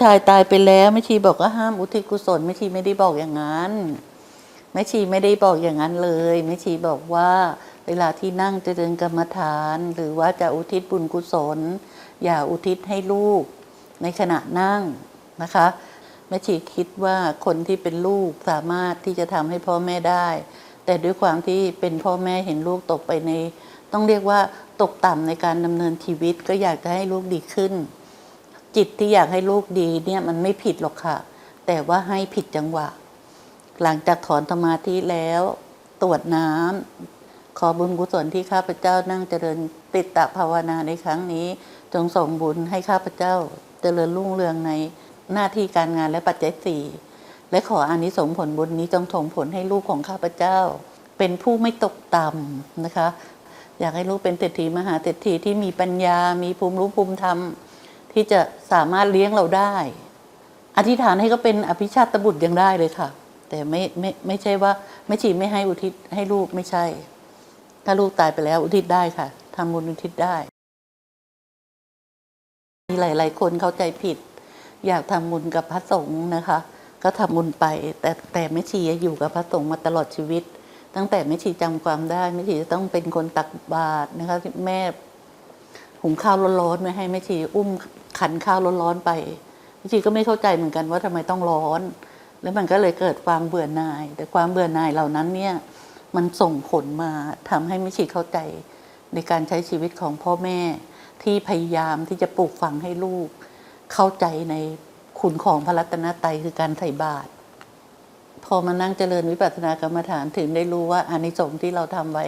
ชายตายไปแล้วแม่ชีบอกว่าห้ามอุทิศกุศลแม่ชีไม่ได้บอกอย่างนั้นแม่ชีไม่ได้บอกอย่างนั้นเลยแม่ชีบอกว่า เวลาที่นั่งเจริญกรรมฐาน หรือว่าจะอุทิศบุญกุศล อย่าอุทิศให้ลูก ในขณะนั่งนะคะแม่ชีคิดว่าคนที่เป็นลูกสามารถที่จะทำให้พ่อแม่ได้ แต่ด้วยความที่เป็นพ่อแม่เห็นลูกตกไปใน ต้องเรียกว่าตกต่ำในการดำเนินชีวิตก็อยากจะให้ลูกดีขึ้น จิตที่อยากให้ลูกดีเนี่ยมันไม่ผิดหรอกค่ะ แต่ว่าให้ผิดจังหวะ หลังจากถอนสมาธิแล้ว ตรวจน้ำขอบุญกุศลที่ข้าพเจ้านั่งเจริญติดตะภาวนาในครั้งนี้ จงส่งบุญให้ข้าพเจ้าเจริญรุ่งเรืองในหน้าที่การงานและปัจจัยสี่และขออานิสงส์ผลบุญนี้จงส่งผลให้ลูกของข้าพเจ้า เป็นผู้ไม่ตกต่ำนะคะ อยากให้ลูกเป็นเศรษฐีมหาเศรษฐีที่มีปัญญา มีภูมิรู้ภูมิธรรม ที่จะสามารถเลี้ยงเราได้ อธิษฐานให้ก็เป็นอภิชาตบุตรยังได้เลยค่ะ แต่ไม่ไม่ไม่ใช่ว่าไม่ชีไม่ให้อุทิศให้ลูกไม่ใช่ ถ้าลูกตายไปแล้วอุทิศได้ค่ะทำบุญอุทิศได้ มีหลาย ๆ คนเข้าใจผิด อยากทำบุญกับพระสงฆ์นะคะ ก็ทำบุญไป แต่แต่แม่ชีอยู่กับพระสงฆ์มาตลอดชีวิต ตั้งแต่แม่ชีจำความได้แม่ชีจะต้องเป็นคนตักบาตรนะคะแม่ หุงข้าวร้อนๆไม่ให้แม่ชีอุ้มขันข้าวร้อนๆไปแม่ชีก็ไม่เข้าใจเหมือนกันว่าทำไมต้องร้อน แล้วมันก็เลยเกิดความเบื่อหน่าย แต่ความเบื่อหน่ายเหล่านั้นเนี่ยมันส่งผลมาทำให้แม่ชีเข้าใจในการใช้ชีวิตของพ่อแม่ที่พยายามที่จะปลูกฝังให้ลูก เข้าใจในคุณของพระรัตนตรัยคือการใส่บาตรพอมานั่งเจริญวิปัสสนากรรมฐานถึงได้รู้ว่าอานิสงส์ที่เราทำไว้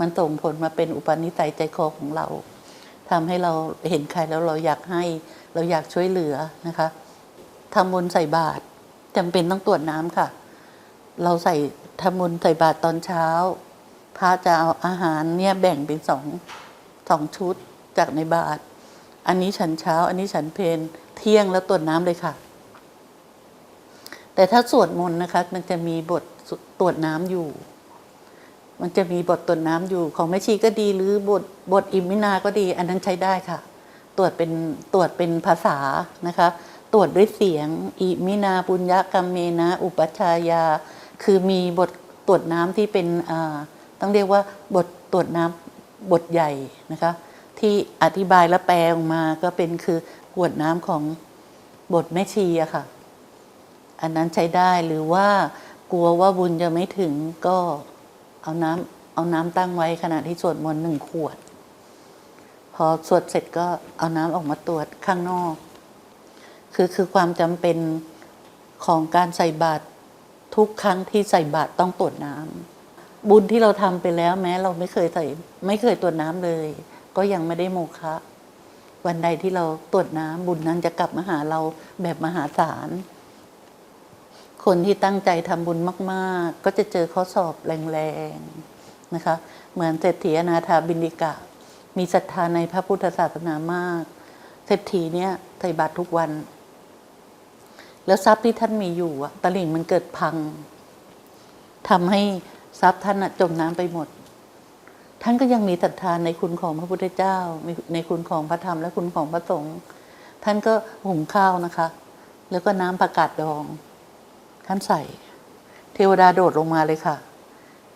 มันส่งผลมาเป็นอุปนิสัยใจคอของเรา ทำให้เราเห็นใครแล้วเราอยากให้เราอยากช่วยเหลือนะคะทำบุญใส่บาตรจำเป็นต้องตรวจน้ำค่ะ เราใส่ทำบุญใส่บาตรตอนเช้า พระจะเอาอาหารเนี่ยแบ่งเป็นสองสองชุดจากในบาตรอันนี้ฉันเช้า อันนี้ฉันเพนเที่ยงแล้วตรวจน้ำเลยค่ะ แต่ถ้าสวดมนต์นะคะ มันจะมีบทตรวจน้ำอยู่ มันจะมีบทตรวจน้ำอยู่ของแม่ชีก็ดีหรือบทบทอิมินาก็ดี อันนั้นใช้ได้ค่ะ ตรวจเป็นตรวจเป็นภาษานะคะ ตรวจด้วยเสียง อิมินาปุญญกรรมเมนะ อุปชายา คือมีบทตรวจน้ำที่เป็นต้องเรียกว่าบทตรวจน้ำบทใหญ่นะคะ ที่อธิบายและแปลออกมาก็เป็นคือกวดน้ำของบทแม่ชีอะค่ะ อันนั้นใช้ได้หรือว่ากลัวว่าบุญจะไม่ถึงก็ เอาน้ำเอาน้ำตั้งไว้ขณะที่สวดมนต์หนึ่งขวด พอสวดเสร็จก็เอาน้ำออกมาตรวจข้างนอก คือคือความจำเป็นของการใส่บาตรทุกครั้งที่ใส่บาตรต้องตรวจน้ำบุญที่เราทำไปแล้วแม้ เราไม่เคยใส่ไม่เคยตรวจน้ำเลย ก็ยังไม่ได้โมฆะวันใดที่เราตรวจน้ำบุญนั้นจะกลับมาหาเราแบบมหาศาล คนที่ตั้งใจทำบุญมาก ๆ ก็จะเจอข้อสอบแรงๆนะคะ เหมือนเศรษฐีอนาถาบินิกะ มีศรัทธาในพระพุทธศาสนามาก เศรษฐีเนี่ยใส่บาตรทุกวัน แล้วทรัพย์ที่ท่านมีอยู่อะตลิ่งมันเกิดพังทำให้ทรัพย์ท่านจมน้ำไปหมด ท่านก็ยังมีศรัทธาในคุณของพระพุทธเจ้า ในคุณของพระธรรมและคุณของพระสงฆ์ท่านก็หุงข้าวนะคะ แล้วก็น้ำผักกาดดอง ท่านใส่ เทวดาโดดลงมาเลยค่ะ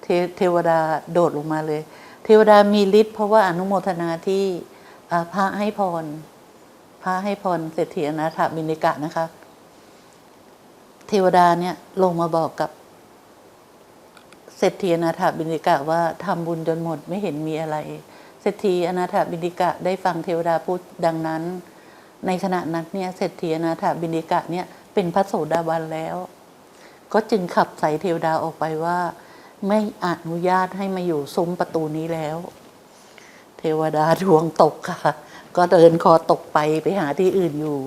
เทเทวดาโดดลงมาเลย เทวดามีฤทธิ์เพราะว่าอนุโมทนาที่พระให้พรพระให้พรเศรษฐีอนาถบินิกะนะคะ เทวดาเนี่ยลงมาบอกกับเศรษฐีอนาถบินิกะว่าทำบุญจนหมดไม่เห็นมีอะไร เศรษฐีอนาถบินิกะได้ฟังเทวดาพูดดังนั้น ในขณะนั้นเนี่ยเศรษฐีอนาถบินิกะเนี่ยเป็นพระโสดาบันแล้ว ก็จึงขับใส่เทวดาออกไปว่า ไม่อนุญาตให้มาอยู่ซุ้มประตูนี้แล้ว เทวดาดวงตกค่ะ ก็เดินคอตกไปไปหาที่อื่นอยู่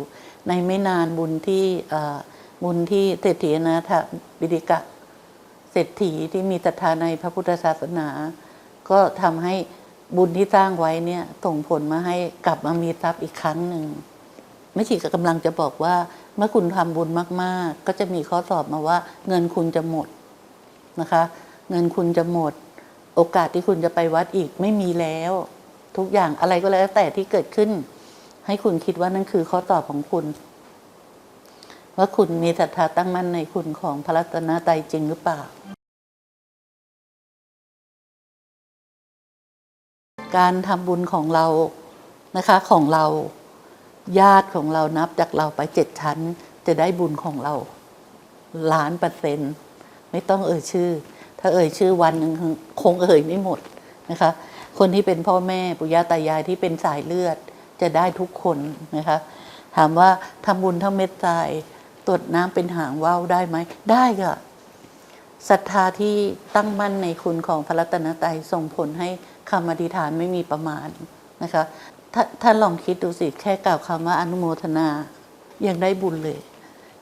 ในไม่นานบุญที่เอ่อบุญที่เศรษฐีนาถบิดิกะเศรษฐีที่มีศรัทธาในพระพุทธศาสนา ก็ทำให้บุญที่สร้างไว้เนี่ยส่งผลมาให้กลับมามีทรัพย์อีกครั้งหนึ่ง ไม่ฉีกกำลังจะบอกว่า เมื่อคุณทำบุญมาก ๆ ก็จะมีข้อสอบมาว่า เงินคุณจะหมดนะคะ เงินคุณจะหมด โอกาสที่คุณจะไปวัดอีกไม่มีแล้ว ทุกอย่างอะไรก็แล้วแต่ที่เกิดขึ้น ให้คุณคิดว่านั่นคือข้อตอบของคุณ ว่าคุณมีศรัทธาตั้งมั่นในคุณของพระรัตนตรัยจริงหรือเปล่า การทำบุญของเรานะคะของเรา ญาติของเรานับจากเราไปเจ็ดชั้น จะได้บุญของเรา ล้านเปอร์เซ็นต์ ไม่ต้องเอ่ยชื่อ ถ้าเอ่ยชื่อวันหนึ่งคงเอ่ยไม่หมดนะคะ คนที่เป็นพ่อแม่ปุย่าตายายที่เป็นสายเลือด จะได้ทุกคนนะคะ ถามว่าทำบุญท่าเม็ดทรายตรวจน้ำเป็นหางว่าวได้ไหมได้ค่ะศรัทธาที่ตั้งมั่นในคุณของพระรัตนตรัยส่งผลให้คำอธิษฐานไม่มีประมาณนะคะ ถ้าท่านลองคิดดูสิ แค่กล่าวคำว่าอนุโมทนา ยังได้บุญเลย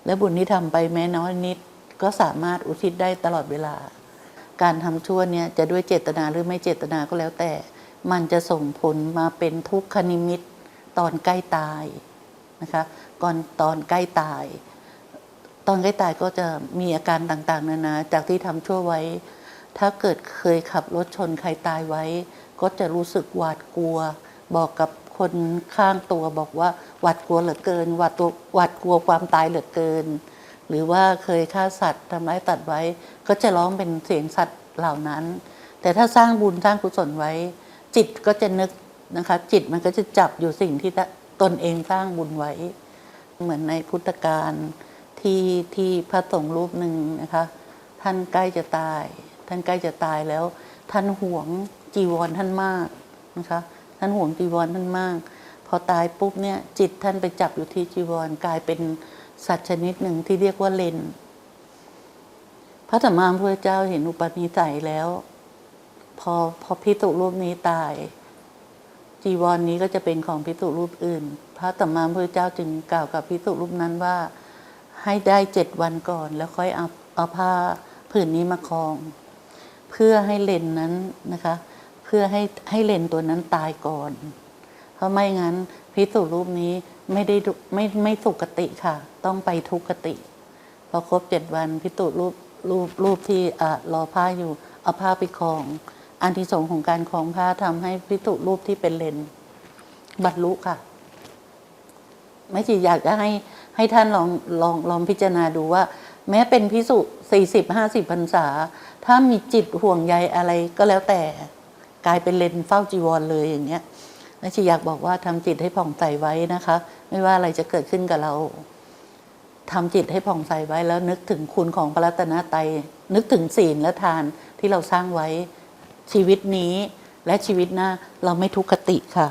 และบุญที่ทำไปแม้น้อยนิด ก็สามารถอุทิศได้ตลอดเวลา การทำชั่วเนี่ยจะด้วยเจตนาหรือไม่เจตนาก็แล้วแต่ มันจะส่งผลมาเป็นทุกขนิมิตตอนใกล้ตายนะคะก่อนตอนใกล้ตาย ตอนใกล้ตายก็จะมีอาการต่างๆนานาจากที่ทำชั่วไว้ ถ้าเกิดเคยขับรถชนใครตายไว้ ก็จะรู้สึกหวาดกลัว บอกกับ คนข้างตัวบอกว่าหวาดกลัวเหลือเกินหวาดตัวหวาดกลัวความตายเหลือเกิน หรือว่าเคยฆ่าสัตว์ทำร้ายตัดไว้ ก็จะร้องเป็นเสียงสัตว์เหล่านั้น แต่ถ้าสร้างบุญสร้างกุศลไว้ จิตก็จะนึกนะคะจิตมันก็จะจับอยู่สิ่งที่ตนเองสร้างบุญไว้ เหมือนในพุทธการที่ที่พระสงฆ์รูปหนึ่งนะคะ ท่านใกล้จะตาย ท่านใกล้จะตายแล้ว ท่านห่วงจีวรท่านมากนะคะ ท่านห่วงจีวรท่านมาก พอตายปุ๊บเนี่ยจิตท่านไปจับอยู่ที่จีวรกลายเป็นสัตว์ชนิดหนึ่งที่เรียกว่าเลนพระสัมมามพุทธเจ้าเห็นอุปนิสัยแล้ว พอพอพิสุรูปนี้ตาย จีวรนนี้ก็จะเป็นของพิสุรูปอื่น พระสัมมามพุทธเจ้าจึงกล่าวกับพิสุรูปนั้นว่า ให้ได้เจ็ดวันก่อน แล้วค่อยเอาเอาผ้าผืนนี้มาคลอง เพื่อให้เลนนั้นนะคะ พื่อให้ให้เลนตัวนั้นตายก่อน เพราะไม่งั้นพิสุรูปนี้ไม่ได้ไม่ไม่สุกติค่ะ ต้องไปทุกติ พอครบเจ็ดวันพิสุรูปรูปรูปที่อ่ารอผ้าอยู่เอาผ้าไปคลองอันที่สงของการคลองผ้าทำให้พิสุรูปที่เป็นเลนบรรลุค่ะ ไม่จีอยากจะให้ให้ท่านลองลองลองพิจารณาดูว่า แม้เป็นพิสุสี่สิบห้าสิบพรรษา ถ้ามีจิตห่วงใยอะไรก็แล้วแต่ กลายเป็นเลนเฝ้าจีวรเลยอย่างเงี้ยนัชีอยากบอกว่าทำจิตให้ผ่องใสไว้นะคะ ไม่ว่าอะไรจะเกิดขึ้นกับเราทำจิตให้ผ่องใสไว้แล้วนึกถึงคุณของพระรัตนตรัยนึกถึงศีลและทานที่เราสร้างไว้ชีวิตนี้และชีวิตหน้าเราไม่ทุกขติค่ะ